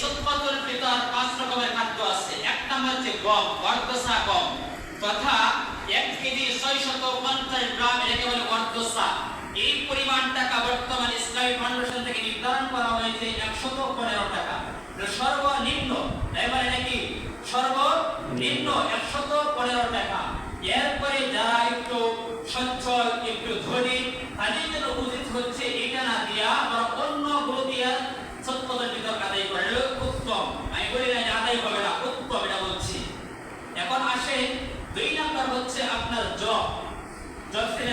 সদকাতুল ফিতর পাঁচ রকমের খাদ্য আছে। এক নম্বর হচ্ছে গম অর্ধসা গম। তথা এক কেজি ছয়শত পঞ্চাশ গ্রাম এটাকে বলে অর্ধসা এই পরিমাণ টাকা বর্তমান ইসলামী ফাউন্ডেশন থেকে নির্ধারণ করা হয়েছে একশত পনেরো টাকা। সর্বনিম্ন এবারে নাকি? সর্বনিম্ন একশত পনেরো টাকা। এরপরে যারা একটু সচ্ছল, একটু ধনী, তাদের জন্য উচিত হচ্ছে এটা না দিয়া বা অন্যগুলো দিয়া সত্যতার ভিতর আদায় করে এটা উত্তম আমি বলি না যে আদায় হবে না উত্তম এটা বলছি এখন আসে দুই নাম্বার হচ্ছে আপনার জব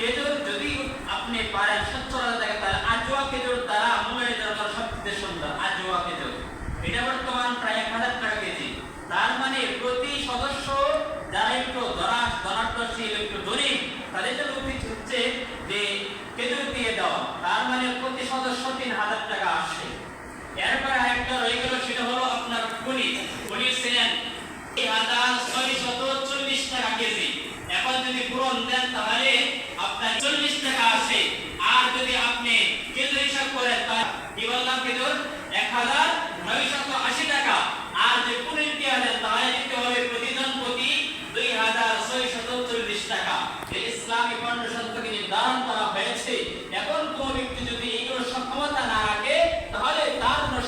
খেজুর যদি আপনি পারেন সচ্ছলতা থাকে তাহলে আজোয়া খেজুর দ্বারা মূলের জন্য সবচেয়ে সুন্দর আজোয়া খেজুর এটা বর্তমান প্রায় এক হাজার টাকা কেজি তার মানে প্রতি সদস্য যারা একটু ধরাস ধনাত্মশীল একটু ধনী তাদের জন্য উচিত হচ্ছে যে খেজুর দিয়ে দেওয়া তার মানে প্রতি সদস্য তিন হাজার টাকা আসে এরপরে আরেকটা রয়ে গেল সেটা হলো আপনার কুলি কুলি ছিলেন এই হাজার ছয়শত চল্লিশ টাকা কেজি এখন যদি পূরণ দেন তাহলে আপনার চল্লিশ টাকা আসে আর যদি আপনি হিসাব করেন কি প্রতি দুই করা তার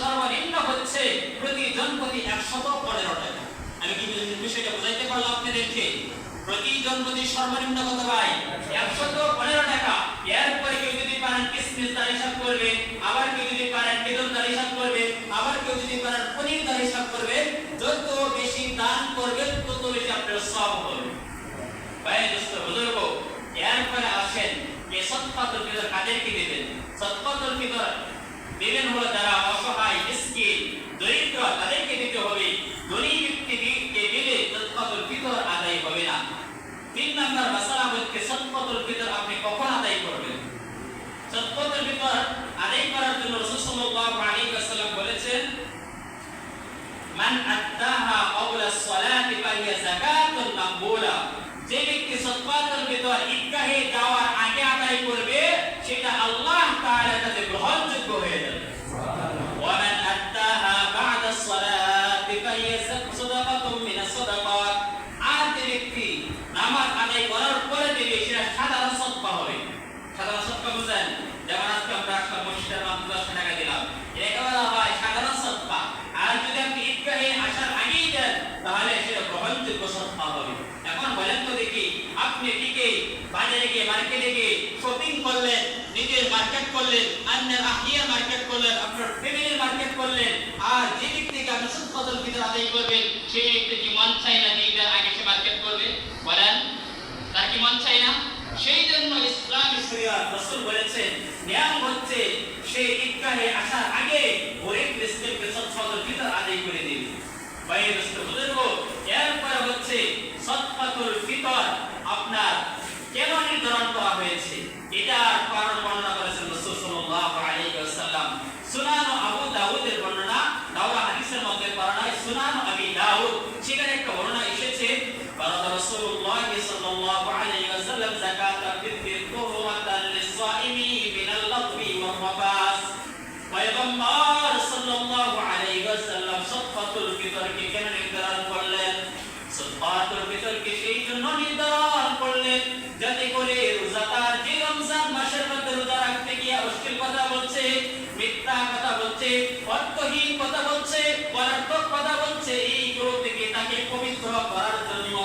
সর্বনিম্ন একশত পনেরো টাকা। আমি কি বিষয়টা বুঝাইতে পারলাম প্রতি সর্বনিম্ন কত ভাই? একশত পনেরো টাকা। এরপরে তার হিসাব করবে, আবার কেউ যদি পারেন বেতন তার হিসাব করবে, আবার কেউ যদি পারেন তার হিসাব করবে। যত বেশি দান করবে তত বেশি আপনার সব হবে। ভাই দোস্ত, বুজুর্গ এরপরে আসেন, যে সৎপাতর কাদেরকে দিবেন? সৎপাতর দিবেন হলো যারা অসহায় মিসকিন দরিদ্র তাদেরকে দিতে হবে ধনী ব্যক্তিকে দিলে সৎপাতুল ফিতর আদায় হবে না তিন নম্বর মাসালা হচ্ছে সৎপাতুল ফিতর আপনি কখন আদায় করবেন সৎপাতুল ফিতর আদায় করার জন্য রাসূল সাল্লাল্লাহু আলাইহি ওয়াসাল্লাম বলেছেন মান আত্তাহা as-সালাতি ফাহিয়া যাকাতুন মাকবুলা যে ব্যক্তি সৎকাতুল ভিতর ঈদগাহে যাওয়ার আগে আদায় করবে সেটা আল্লাহ তাআলার কাছে গ্রহণযোগ্য হয়ে যাবে ওয়া আত্তাহা বা'দা as-সালাতি ফাহিয়া সাদাকাতুম মিন as-সাদাকাত আর যে ব্যক্তি নামাজ আদায় করার পরে দেবে সেটা সাধারণ সদকা হবে সাধারণ সদকা বুঝেন যেমন আজকে আমরা একটা মসজিদের মাত্র দশ টাকা দিলাম এটাকে বলা হয় সাধারণ সদকা আর যদি আপনি ঈদগাহে আসার আগেই দেন তাহলে সেটা গ্রহণযোগ্য সদকা হবে এখন বলেন তো দেখি আপনি টিকে বাজারে গিয়ে মার্কেটে গিয়ে শপিং করলেন, নিজের মার্কেট করলেন, অন্যের আহিয়া মার্কেট করলেন, আপনার ফ্যামিলির মার্কেট করলেন, আর যে ব্যক্তিকে আপনি সুদকদল ভিতরে আদায় করবেন সেই ব্যক্তি কি মন চাই না যে ঈদের আগে সে মার্কেট করবে। বলেন, তার কি মন চাই না? সেই জন্য ইসলামী শরীয়ত রাসূল বলেছেন, নিয়ম হচ্ছে সে ঈদগাহে আসার আগে গরিব মিসকিনকে সৎসদল ভিতর আদায় করে দিবে বাইরে দোস্ত বুজুর্গ এরপরে হচ্ছে সৎকাতুল من اللغو والرفاث পয়গম্বর সাল্লাল্লাহু আলাইহি ওয়াসাল্লাম সদকাতুল ফিতরকে কেন নির্ধারণ করলেন সদকাতুল ফিতরকে সেই জন্য নির্ধারণ করলেন যাতে করে রোজাদার যে রমজান মাসের মধ্যে রোজা রাখতে গিয়ে অশ্লীল কথা বলছে মিথ্যা কথা বলছে অর্থহীন কথা বলছে পরার্থক কথা বলছে এইগুলো থেকে তাকে পবিত্র করার জন্য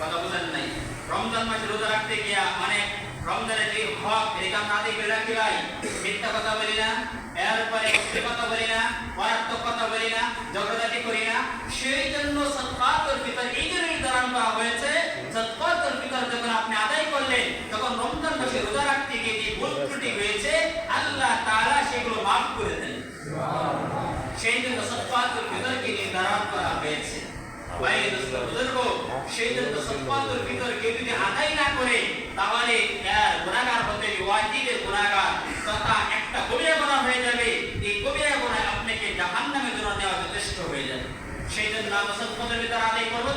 কথা বুঝেন নাই রমজান মাসে রোজা রাখতে গিয়া অনেক রমজানের হক এটা মিথ্যা কথা বলি না এরপরে কথা বলি না পরার্থক কথা বলি না করি না। সেই জন্য সদকাতুল ফিতর, এই জন্য করা হয়েছে যখন আপনি আদায় করলেন, তখন রমজান মাসে রোজা রাখতে গিয়ে যে ভুল ত্রুটি হয়েছে, আল্লাহ তাআলা সেগুলো মাফ করে দেন। সেই জন্য সৎপাতুল ভিতরকে নির্ধারণ করা হয়েছে। বুজুর্গ সেই জন্য সৎপাতুল ভিতরকে যদি আদায় হয়ে যাবে এই কবিরা গুণা আপনাকে নেওয়া যথেষ্ট হয়ে যাবে সেই জন্য ভিতর আদায় করব